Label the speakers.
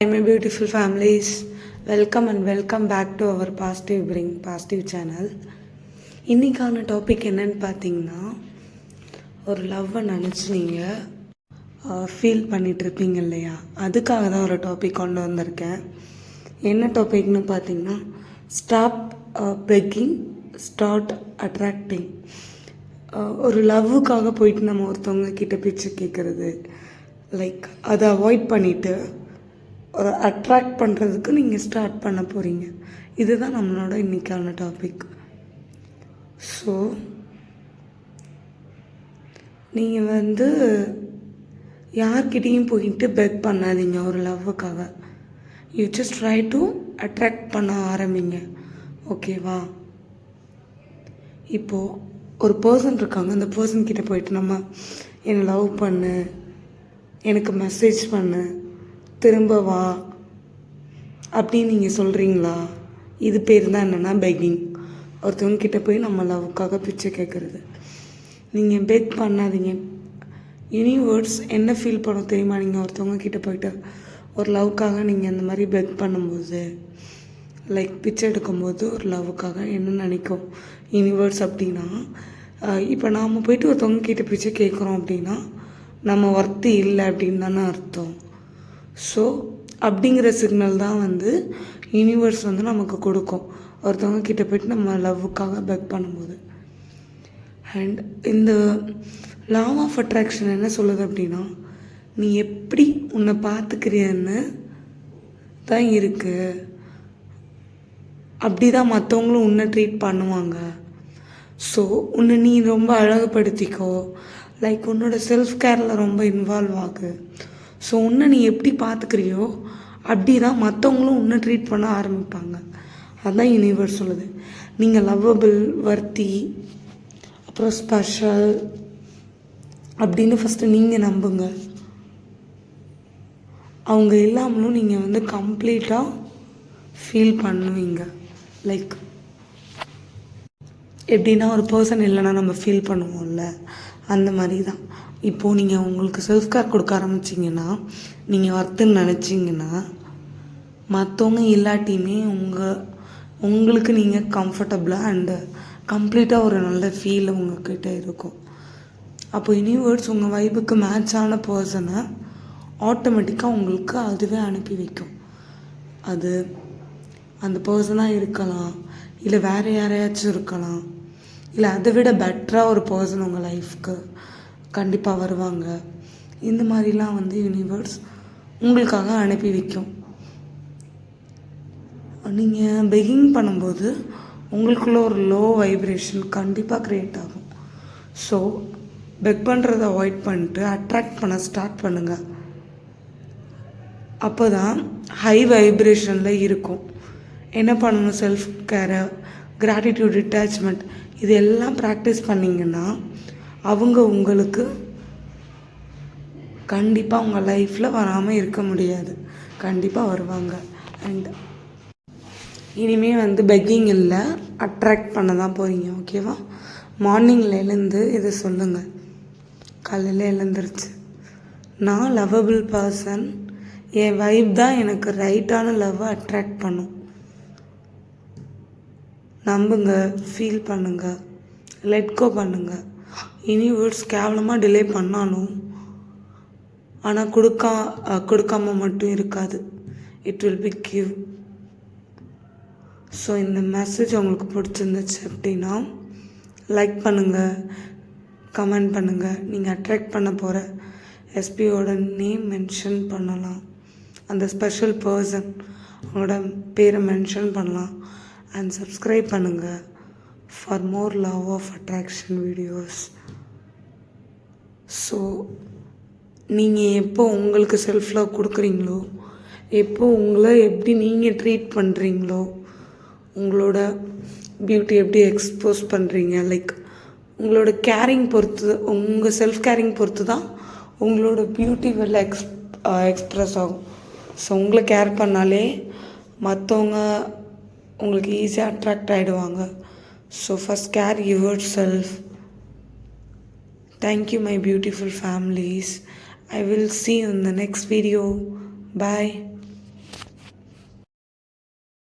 Speaker 1: Hi my beautiful families welcome and welcome back to our positive Bring positive channel இன்றைக்கான topic என்னன்னு பார்த்தீங்கன்னா ஒரு லவ்வை நினச்சி நீங்கள் ஃபீல் பண்ணிகிட்ருப்பீங்க இல்லையா? அதுக்காக தான் ஒரு டாபிக் கொண்டு வந்திருக்கேன். என்ன டாபிக்னு பார்த்தீங்கன்னா ஸ்டாப் பெக்கிங் ஸ்டார்ட் அட்ராக்டிங் ஒரு லவ்வுக்காக போயிட்டு நம்ம ஒருத்தவங்க கிட்ட பிச்சு கேட்குறது லைக் அதை அவாய்ட் பண்ணிவிட்டு ஒரு அட்ராக்ட் பண்ணுறதுக்கு நீங்கள் ஸ்டார்ட் பண்ண போகிறீங்க இதுதான் நம்மளோட இன்றைக்கான டாபிக் ஸோ நீங்கள் வந்து யார்கிட்டேயும் போயிட்டு பெக் பண்ணாதீங்க ஒரு லவ்வுக்காக you just try to attract பண்ண ஆரம்பிங்க. ஓகேவா இப்போது ஒரு பர்சன் இருக்காங்க. அந்த பர்சன் கிட்டே போயிட்டு நம்ம என்னை லவ் பண்ணு. எனக்கு மெசேஜ் பண்ணு. திரும்ப வா அப்படின்னு நீங்கள் சொல்கிறீங்களா இது பேர் தான் என்னென்னா பெக்கிங் ஒருத்தவங்க கிட்ட போய் நம்ம லவ்க்காக பிச்சை கேட்குறது நீங்கள் பெக் பண்ணாதீங்க. யூனிவர்ஸ் என்ன ஃபீல் பண்ண தெரியுமா? நீங்கள் ஒருத்தவங்க கிட்ட போயிட்டு ஒரு லவ்க்காக நீங்கள் அந்த மாதிரி பெக் பண்ணும்போது லைக் பிச்சை எடுக்கும்போது ஒரு லவ்வுக்காக என்ன நினைக்கும்? யூனிவர்ஸ் அப்படின்னா இப்போ நாம் போயிட்டு ஒருத்தவங்க கிட்ட பிச்சை கேட்குறோம் அப்படின்னா நம்ம ஒர்த்து இல்லை அப்படின்னு தானே அர்த்தம். ஸோ அப்படிங்கிற சிக்னல் தான் வந்து யூனிவர்ஸ் வந்து நமக்கு கொடுக்கும். ஒருத்தவங்க கிட்ட போயிட்டு நம்ம லவ்வுக்காக பெக் பண்ணும்போது. அண்ட் இந்த லா ஆஃப் அட்ராக்ஷன் என்ன சொல்லுது அப்படின்னா நீ எப்படி உன்னை பார்த்துக்கிறியன்னு தான் இருக்குது அப்படி தான் மற்றவங்களும் உன்னை ட்ரீட் பண்ணுவாங்க. ஸோ உன்னை நீ ரொம்ப அழகுபடுத்திக்கோ. லைக் உன்னோட செல்ஃப் கேரில் ரொம்ப இன்வால்வ் ஆகு. ஸோ உன்னை நீ எப்படி பார்த்துக்கிறியோ அப்படி தான் மற்றவங்களும் உன்னை ட்ரீட் பண்ண ஆரம்பிப்பாங்க. அதுதான் யூனிவர்ஸ் சொல்லுது. நீங்கள் லவ்வபிள் வர்த்தி அப்புறம் ஸ்பெஷல் அப்படின்னு ஃபஸ்ட்டு நீங்கள் நம்புங்க. அவங்க இல்லாமலும் நீங்கள் வந்து கம்ப்ளீட்டாக ஃபீல் பண்ணுவீங்க. லைக் எப்படின்னா ஒரு பர்சன் இல்லைன்னா நம்ம ஃபீல் பண்ணுவோம்ல. அந்த மாதிரி தான் இப்போது நீங்கள் உங்களுக்கு செல்ஃப் கேர் கொடுக்க ஆரம்பிச்சிங்கன்னா நீங்கள் ஒர்த்துன்னு நினச்சிங்கன்னா மற்றவங்க இல்லாட்டியுமே உங்கள் உங்களுக்கு நீங்கள் கம்ஃபர்டபுளாக அண்டு கம்ப்ளீட்டாக ஒரு நல்ல ஃபீல் உங்ககிட்ட இருக்கும். அப்போ யூனிவர்ஸ் உங்கள் வைபுக்கு மேட்சான பர்சனை ஆட்டோமேட்டிக்காக உங்களுக்கு அதுவே அனுப்பி வைக்கும். அது அந்த பர்சனாக இருக்கலாம் இல்லை வேறு யாரையாச்சும் இருக்கலாம். இல்லை அதை விட பெட்டராக ஒரு பர்சன் உங்கள் லைஃப்க்கு கண்டிப்பாக வருவாங்க. இந்த மாதிரிலாம் வந்து யூனிவர்ஸ் உங்களுக்காக அனுப்பி வைக்கும். நீங்கள் பெகிங் பண்ணும்போது உங்களுக்குள்ள ஒரு லோ வைப்ரேஷன் கண்டிப்பாக க்ரியேட் ஆகும். ஸோ பெக் பண்ணுறத அவாய்ட் பண்ணிட்டு அட்ராக்ட் பண்ண ஸ்டார்ட் பண்ணுங்கள் அப்போ தான் ஹை வைப்ரேஷனில் இருக்கும். என்ன பண்ணணும்? செல்ஃப் கேரை கிராட்டிடியூட் டிட்டாச்மெண்ட் இது எல்லாம் ப்ராக்டிஸ் பண்ணிங்கன்னா அவங்க உங்களுக்கு கண்டிப்பாக உங்கள் லைஃப்பில் வராமல் இருக்க முடியாது. கண்டிப்பாக வருவாங்க. அண்ட் இனிமேல் வந்து பெக்கிங் இல்லை அட்ராக்ட் பண்ண தான் போகிறீங்க ஓகேவா மார்னிங்கில் எழுந்து இதை சொல்லுங்கள் காலையில் எழுந்துருச்சு. நான் லவ்வபிள் பர்சன் என் வைப் தான் எனக்கு ரைட்டான லவ்வை அட்ராக்ட் பண்ணும். நம்புங்க ஃபீல் பண்ணுங்க லெட்கோ பண்ணுங்க. யூனிவர்ஸ் கேவலமாக டிலே பண்ணாலும் ஆனால் கொடுக்கா கொடுக்காம மட்டும் இருக்காது. It will be give so இந்த மெசேஜ் உங்களுக்கு பிடிச்சிருந்துச்சு அப்படின்னா லைக் பண்ணுங்கள் கமெண்ட் பண்ணுங்கள் நீங்கள் அட்ராக்ட் பண்ண போகிற எஸ்பியோட நேம் மென்ஷன் பண்ணலாம். அந்த ஸ்பெஷல் பர்சன் அவங்களோட பேரை மென்ஷன் பண்ணலாம். அண்ட் சப்ஸ்கிரைப் பண்ணுங்கள் for more love of attraction videos so நீங்கள் எப்போ உங்களுக்கு செல்ஃப் லவ் கொடுக்குறீங்களோ எப்போ உங்களை எப்படி நீங்கள் ட்ரீட் பண்ணுறீங்களோ உங்களோட பியூட்டி எப்படி எக்ஸ்போஸ் பண்ணுறீங்க லைக் உங்களோட கேரிங் பொறுத்து உங்கள் செல்ஃப் கேரிங் பொறுத்து தான் உங்களோட பியூட்டி வெளில எக்ஸ் எக்ஸ்ப்ரெஸ் ஆகும். ஸோ உங்களை கேர் பண்ணாலே மற்றவங்க உங்களுக்கு ஈஸியாக அட்ராக்ட் ஆகிடுவாங்க so first care yourself Thank you, my beautiful families. I will see you in the next video. Bye.